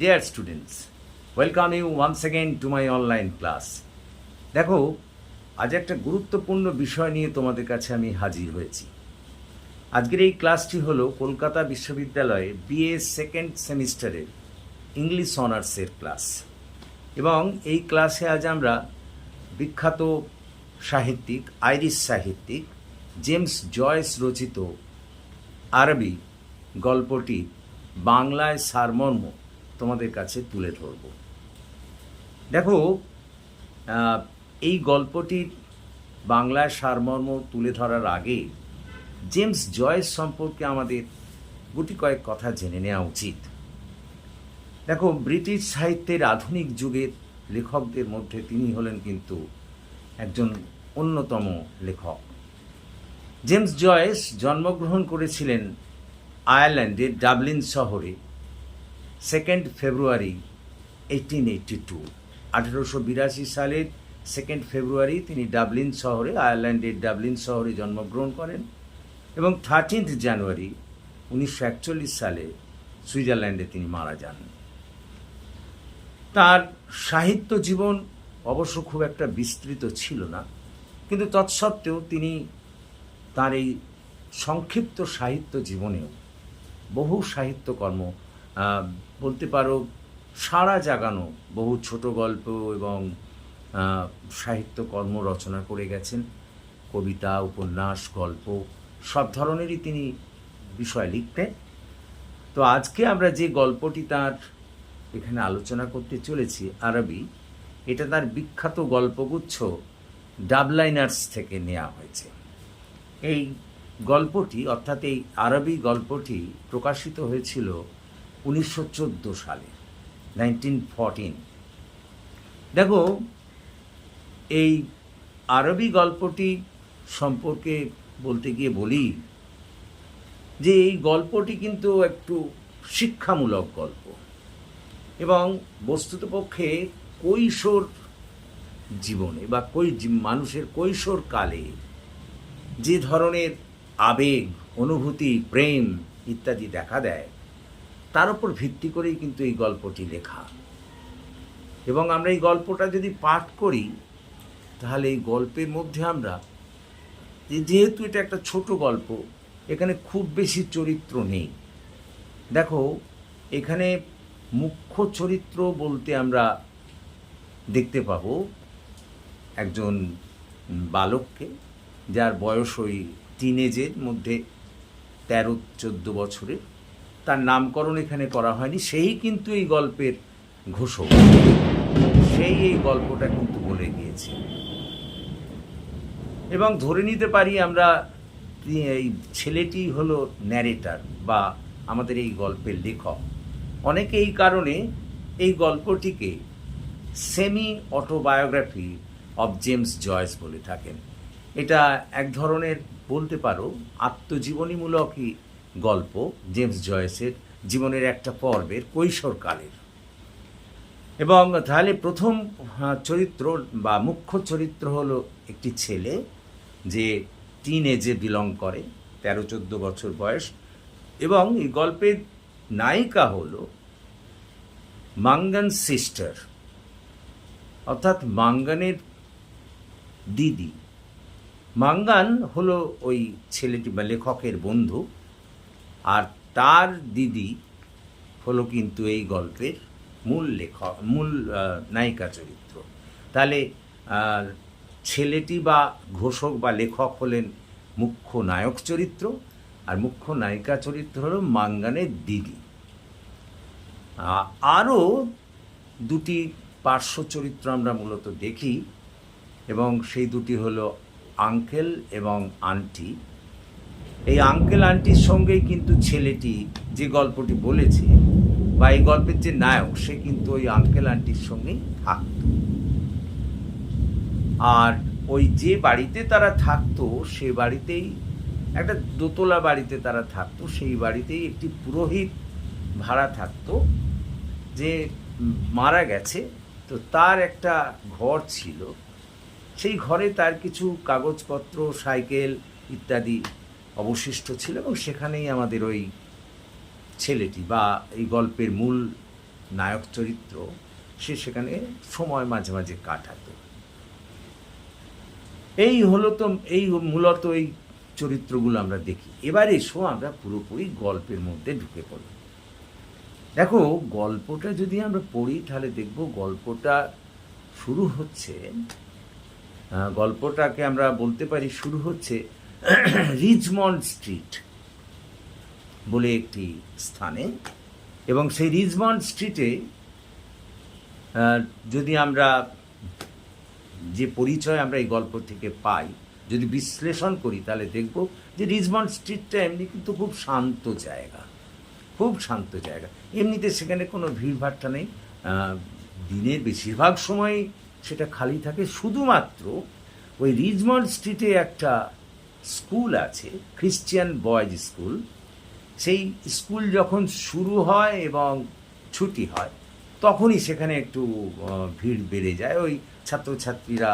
Dear students welcome you once again to my online class দেখো, আজ একটা গুরুত্বপূর্ণ বিষয় নিয়ে তোমাদের কাছে আমি হাজির হয়েছি। আজকের এই ক্লাসটি হলো কলকাতা বিশ্ববিদ্যালয়ে বিএ সেকেন্ড সেমিস্টারের ইংলিশ অনার্সের ক্লাস এবং এই ক্লাসে আজ আমরা বিখ্যাত সাহিত্যিক আইরিশ সাহিত্যিক জেমস জয়েস রচিত আরবি গল্পটি বাংলায় সারমর্ম তোমাদের কাছে তুলে ধরব। দেখো এই গল্পটির বাংলায় সারমর্ম তুলে ধরার আগে জেমস জয়েস সম্পর্কে আমাদের গুটি কয়েক কথা জেনে নেওয়া উচিত। দেখো, ব্রিটিশ সাহিত্যের আধুনিক যুগের লেখকদের মধ্যে তিনি হলেন কিন্তু একজন অন্যতম লেখক। জেমস জয়েস জন্মগ্রহণ করেছিলেন আয়ারল্যান্ডের ডাবলিন শহরে। Second February eighteen eighty two আঠেরোশো বিরাশি সালের সেকেন্ড ফেব্রুয়ারি তিনি ডাবলিন শহরে, আয়ারল্যান্ডের ডাবলিন শহরে জন্মগ্রহণ করেন এবং থার্টিন্থ জানুয়ারি উনিশশো একচল্লিশ সালে সুইজারল্যান্ডে তিনি মারা যান। তার সাহিত্য জীবন অবশ্য খুব একটা বিস্তৃত ছিল না, কিন্তু তৎসত্ত্বেও তিনি তার এই সংক্ষিপ্ত সাহিত্য জীবনেও বহু সাহিত্যকর্ম বলতে পারো সাড়া জাগানো বহু ছোট গল্প এবং আহ, সাহিত্যকর্ম রচনা করে গেছেন। কবিতা উপন্যাস গল্প সব ধরনেরই তিনি বিষয় লিখতেন। তো আজকে আমরা যে গল্পটি তার এখানে আলোচনা করতে চলেছি আরবি এটা তার বিখ্যাত গল্পগুচ্ছ ডাবলাইনার্স থেকে নেওয়া হয়েছে। এই গল্পটি অর্থাৎ এই আরবি গল্পটি প্রকাশিত হয়েছিল উনিশশো চোদ্দ সালে নাইনটিন ফরটিন দেখো, এই আরবি গল্পটি সম্পর্কে বলতে গিয়ে বলি যে এই গল্পটি কিন্তু একটু শিক্ষামূলক গল্প এবং বস্তুতপক্ষে কৈশোর জীবনে বা কই মানুষের কৈশোর কালে যে ধরনের আবেগ, অনুভূতি, প্রেম ইত্যাদি দেখা দেয় তার উপর ভিত্তি করেই কিন্তু এই গল্পটি লেখা। এবং আমরা এই গল্পটা যদি পাঠ করি, তাহলে এই গল্পের মধ্যে আমরা যেহেতু এটা একটা ছোট গল্প, এখানে খুব বেশি চরিত্র নেই। দেখো, এখানে মুখ্য চরিত্র বলতে আমরা দেখতে পাবো একজন বালককে, যার বয়স ওই টিনেজের মধ্যে তেরো চোদ্দ বছরের। তার নামকরণ এখানে করা হয়নি, সেই কিন্তু এই গল্পের ঘোষক। সেই এই গল্পটা কিন্তু বলে গিয়েছে। এবং ধরে নিতে পারি আমরা, এই ছেলেটি হলো ন্যারেটার বা আমাদের এই গল্পের লেখক। অনেকে এই কারণে এই গল্পটিকে semi autobiography of James Joyce বলে থাকেন। এটা এক ধরনের, বলতে পারো আত্মজীবনীমূলকই গল্প জেমস জয়েসের জীবনের একটা পর্বের কৈশোরকালের এবং তাহলে প্রথম চরিত্র বা মুখ্য চরিত্র হলো একটি ছেলে যে টিন এজে বিলং করে তেরো চোদ্দ বছর বয়স। এবং এই গল্পের নায়িকা হলো মাঙ্গান সিস্টার, অর্থাৎ মাঙ্গানের দিদি। মাঙ্গান হলো ওই ছেলেটি বা লেখকের বন্ধু। আর তার দিদি হলো কিন্তু এই গল্পের মূল লেখক, মূল নায়িকা চরিত্র। তাহলে ছেলেটি বা ঘোষক বা লেখক হলেন মুখ্য নায়ক চরিত্র, আর মুখ্য নায়িকা চরিত্র হলো মাঙ্গানের দিদি। আরও দুটি পার্শ্ব চরিত্র আমরা মূলত দেখি, এবং সেই দুটি হলো আঙ্কেল এবং আন্টি। এই আঙ্কেল আন্টির সঙ্গেই কিন্তু ছেলেটি যে গল্পটি বলেছে বা এই গল্পের যে নায়ক, সে কিন্তু ওই আঙ্কেল আন্টির সঙ্গেই থাকত। আর ওই যে বাড়িতে তারা থাকতো, সে বাড়িতেই, একটা দোতলা বাড়িতে তারা থাকতো, সেই বাড়িতেই একটি পুরোহিত ভাড়া থাকতো যে মারা গেছে। তো তার একটা ঘর ছিল। সেই ঘরে তার কিছু কাগজপত্র, সাইকেল ইত্যাদি অবশিষ্ট ছিল এবং সেখানেই আমাদের ওই ছেলেটি বা এই গল্পের মূল নায়ক চরিত্র, সে সেখানে সময় মাঝে মাঝে কাটাতো। এই হলো তো, এই মূলত এই চরিত্রগুলো আমরা দেখি। এবার এসো আমরা পুরোপুরি গল্পের মধ্যে ঢুকে পড়ি। দেখো, গল্পটা যদি আমরা পড়ি, তাহলে দেখব গল্পটা শুরু হচ্ছে গল্পটাকে আমরা বলতে পারি শুরু হচ্ছে রিজমন্ড স্ট্রিট বলে একটি স্থানে। এবং সেই রিজমন্ড স্ট্রিটে যদি আমরা যে পরিচয় আমরা এই গল্প থেকে পাই, যদি বিশ্লেষণ করি, তাহলে দেখব যে রিজমন্ড স্ট্রিটটা এমনি কিন্তু খুব শান্ত জায়গা। খুব শান্ত জায়গা। এমনিতে সেখানে কোনো ভিড়ভাট্টা নেই। দিনের বেশিরভাগ সময় সেটা খালি থাকে। শুধুমাত্র ওই রিজমন্ড স্ট্রিটে একটা স্কুল আছে খ্রিশ্চিয়ান বয়েজ স্কুল সেই স্কুল যখন শুরু হয় এবং ছুটি হয়, তখনই সেখানে একটু ভিড় বেড়ে যায়। ওই ছাত্রছাত্রীরা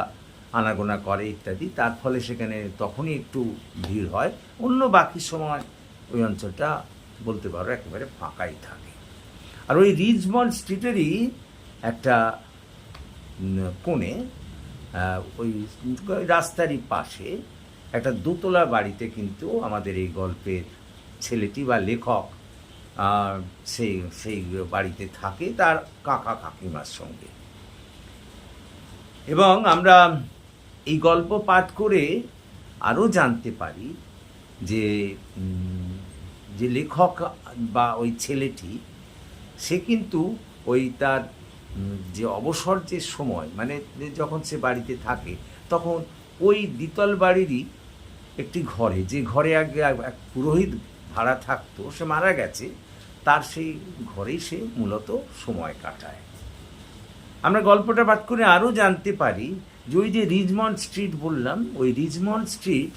আনাগোনা করে ইত্যাদি, তার ফলে সেখানে তখনই একটু ভিড় হয়। অন্য বাকি সময় ওই অঞ্চলটা বলতে পারো একেবারে ফাঁকাই থাকে। আর ওই রিজমন্ড স্ট্রিটেরই একটা কোণে ওই রাস্তারই পাশে একটা দোতলা বাড়িতে কিন্তু আমাদের এই গল্পের ছেলেটি বা লেখক সেই সেই বাড়িতে থাকে তার কাকা কাকিমার সঙ্গে। এবং আমরা এই গল্প পাঠ করে আরও জানতে পারি যে যে লেখক বা ওই ছেলেটি, সে কিন্তু ওই তার যে অবসর যে সময় মানে যখন সে বাড়িতে থাকে, তখন ওই দ্বিতল বাড়িরই একটি ঘরে যে ঘরে আগে এক পুরোহিত ভাড়া থাকতো সে মারা গেছে তার সেই ঘরেই সে মূলত সময় কাটায়। আমরা গল্পটা পাঠ করে আরও জানতে পারি যে ওই যে রিজমন্ড স্ট্রিট বললাম ওই রিজমন্ড স্ট্রিট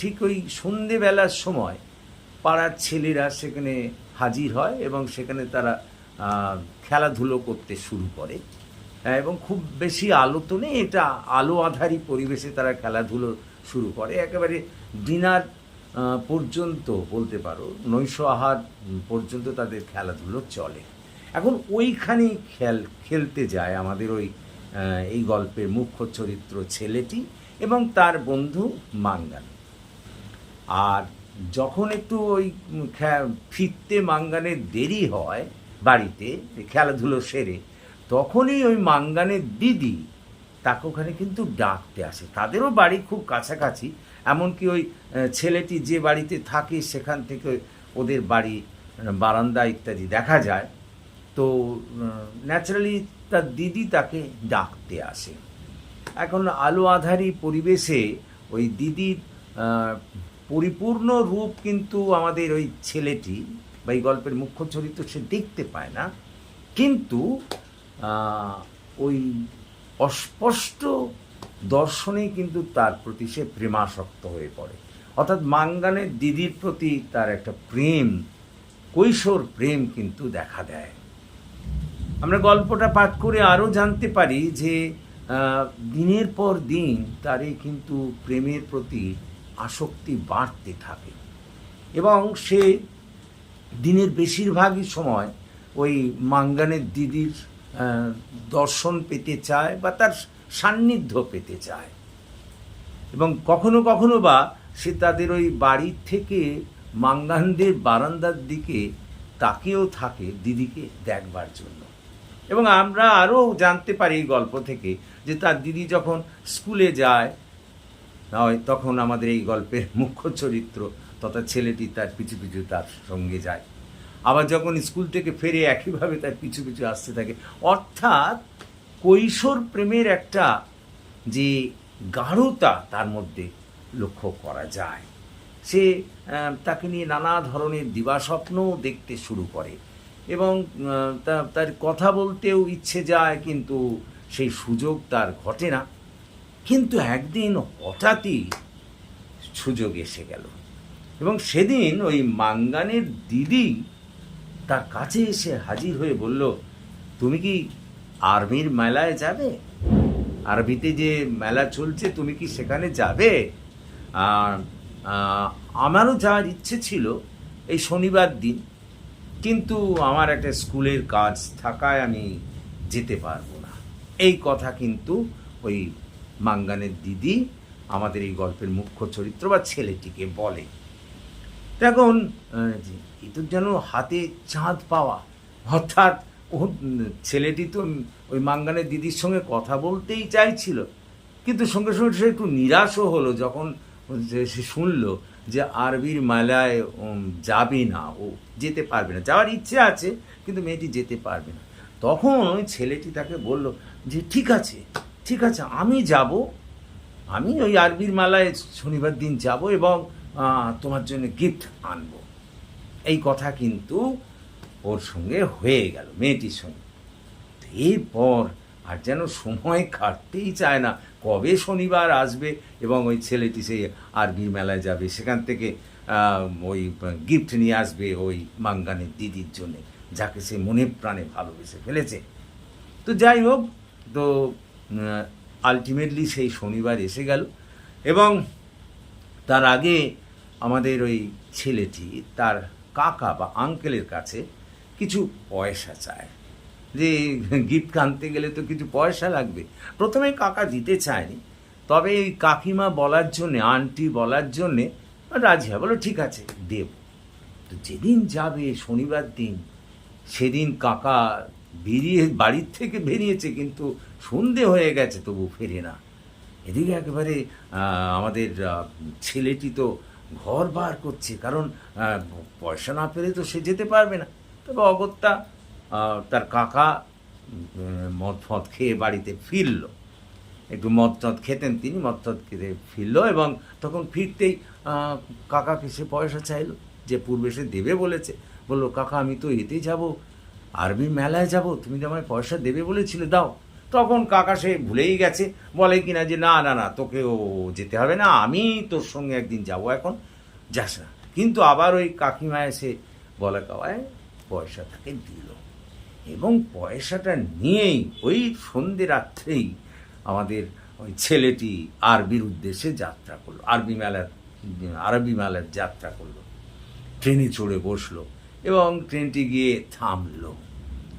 ঠিক ওই সন্ধেবেলার সময় পাড়ার ছেলেরা সেখানে হাজির হয় এবং সেখানে তারা খেলাধুলো করতে শুরু করে। হ্যাঁ, এবং খুব বেশি আলো তো নেই এটা আলো আধারী পরিবেশে তারা খেলাধুলো শুরু করে। একেবারে ডিনার পর্যন্ত বলতে পারো, নৈশ আহার পর্যন্ত তাদের খেলাধুলো চলে। এখন ওইখানেই খেল, খেলতে যায় আমাদের ওই এই গল্পের মুখ্য চরিত্র ছেলেটি এবং তার বন্ধু মাঙ্গান। আর যখন একটু ওই ফিরতে মাঙ্গানের দেরি হয় বাড়িতে খেলাধুলো সেরে, তখনই ওই মাঙ্গানের দিদি তাকে ওখানে কিন্তু ডাকতে আসে। তাদেরও বাড়ি খুব কাছাকাছি, এমনকি ওই ছেলেটি যে বাড়িতে থাকে সেখান থেকে ওদের বাড়ি বারান্দা ইত্যাদি দেখা যায়। তো ন্যাচারালি তার দিদি তাকে ডাকতে আসে। এখন আলো আধারী পরিবেশে ওই দিদির পরিপূর্ণ রূপ কিন্তু আমাদের ওই ছেলেটি বা এই গল্পের মুখ্য চরিত্র সে দেখতে পায় না। কিন্তু ওই অস্পষ্ট দর্শনেই কিন্তু তার প্রতি সে প্রেমাসক্ত হয়ে পড়ে। অর্থাৎ মাঙ্গানের দিদির প্রতি তার একটা প্রেম, কৈশোর প্রেম কিন্তু দেখা দেয়। আমরা গল্পটা পাঠ করে আরও জানতে পারি যে দিনের পর দিন তার কিন্তু প্রেমের প্রতি আসক্তি বাড়তে থাকে এবং সে দিনের বেশিরভাগই সময় ওই মাঙ্গানের দিদির দর্শন পেতে চায় বা তার সান্নিধ্য পেতে চায়। এবং কখনো কখনো বা সে তাদের ওই বাড়ির থেকে মাঙ্গানদের বারান্দার দিকে তাকিয়েও থাকে দিদিকে দেখবার জন্য। এবং আমরা আরও জানতে পারি এই গল্প থেকে যে তার দিদি যখন স্কুলে যায় হয় তখন আমাদের এই গল্পের মুখ্য চরিত্র তথা ছেলেটি তার পিছু পিছু তার সঙ্গে যায়। আবার যখন স্কুল থেকে ফেরে একইভাবে তার পিছু পিছু আসতে থাকে। অর্থাৎ কৈশোর প্রেমের একটা যে গাঢ়তা তার মধ্যে লক্ষ্য করা যায়। সে তাকে নিয়ে নানা ধরনের দিবাস্বপ্নও দেখতে শুরু করে এবং তার কথা বলতেও ইচ্ছে যায় কিন্তু সেই সুযোগ তার ঘটে না। কিন্তু একদিন হঠাৎই সুযোগ এসে গেল এবং সেদিন ওই মাঙ্গানের দিদি তার কাছে এসে হাজির হয়ে বলল, তুমি কি আর্মির মেলায় যাবে? আরবিতে যে মেলা চলছে, তুমি কি সেখানে যাবে? আর আমারও যাওয়ার ইচ্ছে ছিল এই শনিবার দিন, কিন্তু আমার একটা স্কুলের কাজ থাকায় আমি যেতে পারব না। এই কথা কিন্তু ওই মাঙ্গানের দিদি আমাদের এই গল্পের মুখ্য চরিত্র বা ছেলেটিকে বলে। এখন, এ তো যেন হাতে চাঁদ পাওয়া। অর্থাৎ, ও, ছেলেটি তো ওই মাঙ্গানের দিদির সঙ্গে কথা বলতেই চাইছিল। কিন্তু সঙ্গে সঙ্গে সে একটু নিরাশও হলো যখন সে শুনলো যে আরবির মেলায় যাবে না, ও যেতে পারবে না। যাওয়ার ইচ্ছে আছে, কিন্তু মেয়েটি যেতে পারবে না। তখন ওই ছেলেটি তাকে বলল যে, ঠিক আছে ঠিক আছে, আমি যাব। আমি ওই আরবির মেলায় শনিবার দিন যাব এবং তোমার জন্য গিফট আনব। এই কথা কিন্তু ওর সঙ্গে হয়ে গেল, মেয়েটির সঙ্গে। এরপর আর যেন সময় কাটতেই চায় না, কবে শনিবার আসবে এবং ওই ছেলেটি সেই আরবির মেলায় যাবে, সেখান থেকে ওই গিফট নিয়ে আসবে ওই মাঙ্গানের দিদির জন্যে, যাকে সে মনে প্রাণে ভালোবেসে ফেলেছে। তো যাই হোক, তো আলটিমেটলি সেই শনিবার এসে গেল এবং তার আগে আমাদের ওই ছেলেটি তার কাকা বা আঙ্কেলের কাছে কিছু পয়সা চায়। যে গিফট আনতে গেলে তো কিছু পয়সা লাগবে। প্রথমে কাকা দিতে চায়নি, তবে এই কাকিমা বলার জন্যে আন্টি বলার জন্যে রাজি হয়, বলো, ঠিক আছে, দেব। তো যেদিন যাবে শনিবার দিন, সেদিন কাকা বেরিয়ে, বাড়ির থেকে বেরিয়েছে, কিন্তু সন্ধে হয়ে গেছে, তবু ফেরে না। এদিকে একেবারে আমাদের ছেলেটি তো ঘর বার করছে, কারণ পয়সা না পেলে তো সে যেতে পারবে না। তবে অগত্যা তার কাকা মদ ফদ খেয়ে বাড়িতে ফিরল। একটু মদ টদ খেতেন তিনি, মদ টদ খেতে ফিরল এবং তখন ফিরতেই কাকাকে সে পয়সা চাইলো, যে পূর্বে সে দেবে বলেছে। বলল, কাকা, আমি তো এতেই যাব, আরবি মেলায় যাব, তুমি তো আমায় পয়সা দেবে বলেছিলে, দাও। তখন কাকা সে ভুলেই গেছে। বলে কিনা যে, না না না, তোকেও যেতে হবে না, আমি তোর সঙ্গে একদিন যাব এখন, যাস না। কিন্তু আবার ওই কাকিমা এসে বলা কাওয়ায় পয়সা তাকে দিল। এবং পয়সাটা নিয়েই ওই সন্ধে রাত্রেই আমাদের ওই ছেলেটি আরবির উদ্দেশ্যে যাত্রা করল। আরবি মেলার আরবি মেলার যাত্রা করল। ট্রেনে চড়ে বসল এবং ট্রেনটি গিয়ে থামলো।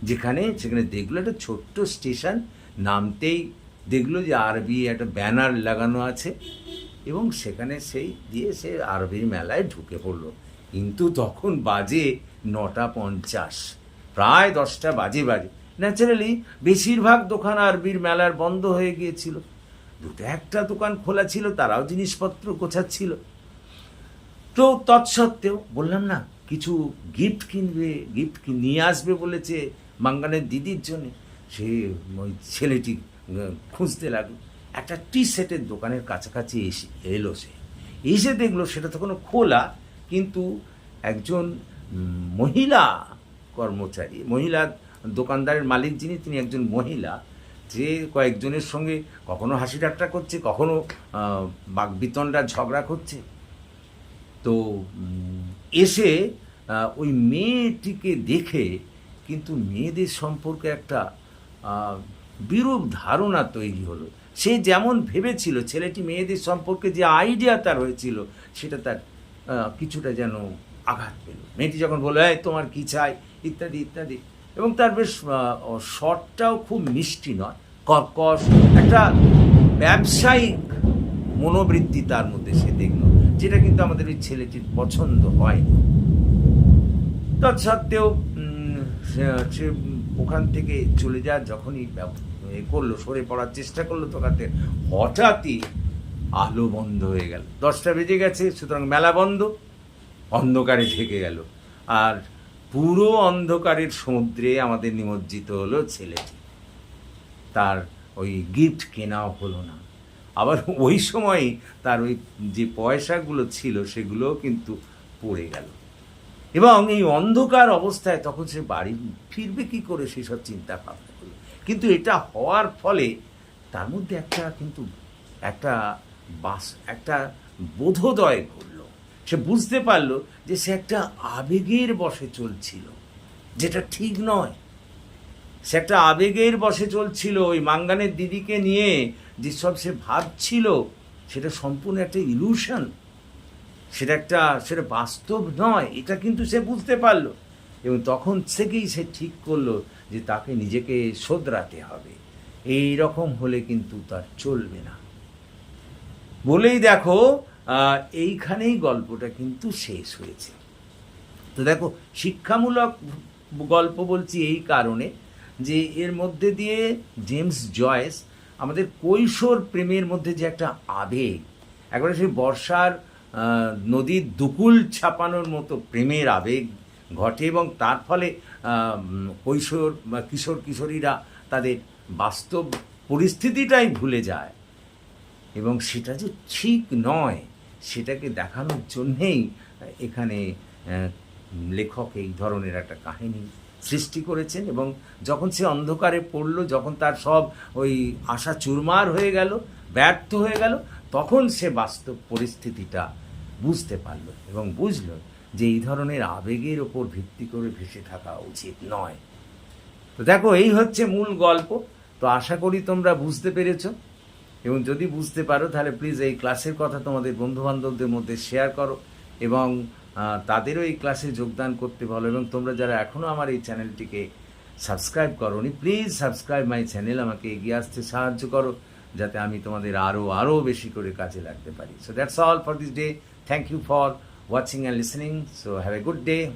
যেখানে, সেখানে দেখল একটা ছোট্ট স্টেশন নামতেই দেখল যে আরবি একটা ব্যানার লাগানো আছে এবং সেখানে সেই দিয়ে সে আরবির মেলায় ঢুকে পড়ল। কিন্তু তখন বাজে নটা পঞ্চাশ, প্রায় দশটা বাজে বাজে। ন্যাচারালি বেশিরভাগ দোকান আরবির মেলার বন্ধ হয়ে গিয়েছিল। দুটো একটা দোকান খোলা ছিল, তারাও জিনিসপত্র গোছাচ্ছিল। তো তৎসত্ত্বেও বললাম, না, কিছু গিফট কিনবে গিফট নিয়ে আসবে? বলেছে মাঙ্গানের দিদির জন্য। সে ওই ছেলেটি খুঁজতে লাগল। একটা টি সেটের দোকানের কাছাকাছি এসে এলো সে। এসে দেখল সেটা তখন খোলা, কিন্তু একজন মহিলা কর্মচারী, মহিলা দোকানদারের মালিক যিনি, তিনি একজন মহিলা, যে কয়েকজনের সঙ্গে কখনো হাসি ঠাট্টা করছে, কখনো বাগবিতণ্ডা ঝগড়া করছে। তো এসে ওই মেয়েটিকে দেখে কিন্তু মেয়েদের সম্পর্কে একটা বিরূপ ধারণা তৈরি হলো। সে যেমন ভেবেছিল, ছেলেটি মেয়েদের সম্পর্কে যে আইডিয়া তার হয়েছিল, সেটা তার কিছুটা যেন আঘাত পেল। মেয়েটি যখন বলল, এই, তোমার কী চাই? ইত্যাদি ইত্যাদি। এবং তার বেশ শটটাও খুব মিষ্টি নয়, কর্কশ, একটা ব্যবসায়িক মনোবৃত্তি তার মধ্যে সে দেখল, যেটা কিন্তু আমাদের ওই ছেলেটির পছন্দ হয়নি। তৎসত্ত্বেও সে ওখান থেকে চলে যাওয়ার যখনই এ করল, সরে পড়ার চেষ্টা করল তো কাতে হঠাৎই আলো বন্ধ হয়ে গেল। দশটা বেজে গেছে, সুতরাং মেলা বন্ধ, অন্ধকারে ঢেকে গেল। আর পুরো অন্ধকারের সমুদ্রে আমাদের নিমজ্জিত হলো ছেলেটি। তার ওই গিফট কেনাও হলো না। আবার ওই সময় তার ওই যে পয়সাগুলো ছিল, সেগুলোও কিন্তু পড়ে গেল। এবং এই অন্ধকার অবস্থায় তখন সে বাড়ি ফিরবে কি করে সেসব চিন্তা ভাবনা করল। কিন্তু এটা হওয়ার ফলে তার মধ্যে একটা কিন্তু একটা বাস, একটা বোধোদয় ঘটলো। সে বুঝতে পারল যে সে একটা আবেগের বশে চলছিল, যেটা ঠিক নয়। সে একটা আবেগের বসে চলছিল, ওই মাঙ্গানের দিদিকে নিয়ে যেসব সে ভাবছিল, সেটা সম্পূর্ণ একটা ইলুশন সেটা একটা, সেটা বাস্তব নয়, এটা কিন্তু সে বুঝতে পারল। এবং তখন থেকেই সে ঠিক করল যে তাকে নিজেকে শোধরাতে হবে। এই রকম হলে কিন্তু তার চলবে না। বলেই দেখো এইখানেই গল্পটা কিন্তু শেষ হয়েছে। তো দেখো, শিক্ষামূলক গল্প বলছি এই কারণে যে এর মধ্যে দিয়ে জেমস জয়েস আমাদের কৈশোর প্রেমের মধ্যে যে একটা আবেগ, একবারে সেই বর্ষার নদীর দুকুল ছাপানোর মতো প্রেমের আবেগ ঘটে এবং তার ফলে কৈশোর বা কিশোর কিশোরীরা তাদের বাস্তব পরিস্থিতিটাই ভুলে যায়। এবং সেটা যে ঠিক নয়, সেটাকে দেখানোর জন্যেই এখানে লেখক এই ধরনের একটা কাহিনী সৃষ্টি করেছেন এবং যখন সে অন্ধকারে পড়ল, যখন তার সব ওই আশা চুরমার হয়ে গেল, ব্যর্থ হয়ে গেল, তখন সে বাস্তব পরিস্থিতিটা বুঝতে পারল এবং বুঝল যে এই ধরনের আবেগের ওপর ভিত্তি করে ভেসে থাকা উচিত নয়। তো দেখো, এই হচ্ছে মূল গল্প। তো আশা করি তোমরা বুঝতে পেরেছ। এবং যদি বুঝতে পারো, তাহলে প্লিজ এই ক্লাসের কথা তোমাদের বন্ধুবান্ধবদের মধ্যে শেয়ার করো এবং তাদেরও এই ক্লাসে যোগদান করতে বলো। এবং তোমরা যারা এখনও আমার এই চ্যানেলটিকে সাবস্ক্রাইব করোনি প্লিজ সাবস্ক্রাইব মাই চ্যানেল আমাকে এগিয়ে আসতে সাহায্য করো, যাতে আমি তোমাদের আরও আরও বেশি করে কাজে লাগতে পারি। So that's all for this day Thank you for watching and listening. So have a good day.